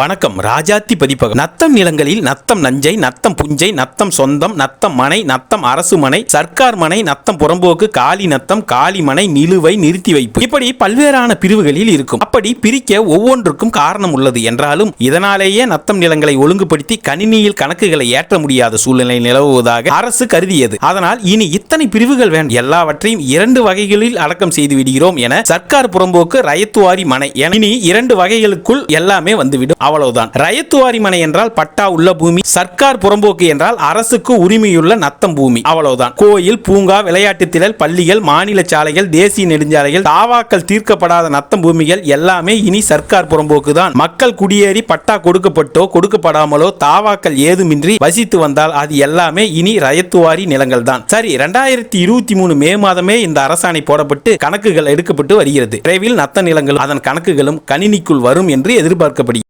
வணக்கம். ராஜாத்தி பதிப்பகம். நத்தம் நிலங்களில் நத்தம் நஞ்சை நத்தம் புஞ்சை நத்தம் சொந்தம் நத்தம் மனை நத்தம் அரசு மனை சர்க்கார் மனை நத்தம் புறம்போக்கு காளி நத்தம் காளி மனை நிலுவை நிறுத்தி வைப்பு. இப்படி பல்வேறான பிரிவுகளில் இருக்கும். அப்படி பிரிக்க ஒவ்வொன்றுக்கும் காரணம் உள்ளது என்றாலும் இதனாலேயே நத்தம் நிலங்களை ஒழுங்குபடுத்தி கணினியில் கணக்குகளை ஏற்ற முடியாத சூழ்நிலை நிலவுவதாக அரசு கருதியது. அதனால் இனி இத்தனை பிரிவுகள் வேண்டும் எல்லாவற்றையும் இரண்டு வகைகளில் அடக்கம் செய்து விடுகிறோம் என சர்க்கார் புறம்போக்கு ரயத்துவாரி மனை என இனி இரண்டு வகைகளுக்குள் எல்லாமே வந்துவிடும். அவ்வளவுதான். ரயத்துவாரி மனை என்றால் பட்டா உள்ள பூமி சர்க்கார் புறம்போக்கு என்றால் அரசுக்கு உரிமையுள்ள நத்தம் பூமி. அவ்வளவுதான். கோயில் பூங்கா விளையாட்டு திடல் பள்ளிகள் மாநில சாலைகள் தேசிய நெடுஞ்சாலைகள் தாவாக்கள் தீர்க்கப்படாத நத்தம் பூமிகள் எல்லாமே இனி சர்க்கார் புறம்போக்கு தான் மக்கள் குடியேறி பட்டா கொடுக்கப்பட்டோ கொடுக்கப்படாமலோ தாவாக்கள் ஏதுமின்றி வசித்து வந்தால் அது எல்லாமே இனி ரயத்துவாரி நிலங்கள் தான் சரி ரெண்டாயிரத்தி இருபத்தி மூணு மே மாதமே இந்த அரசாணை போடப்பட்டு கணக்குகள் எடுக்கப்பட்டு வருகிறது. விரைவில் நத்த நிலங்கள் அதன் கணக்குகளும் கணினிக்குள் வரும் என்று எதிர்பார்க்கப்படுகிறது.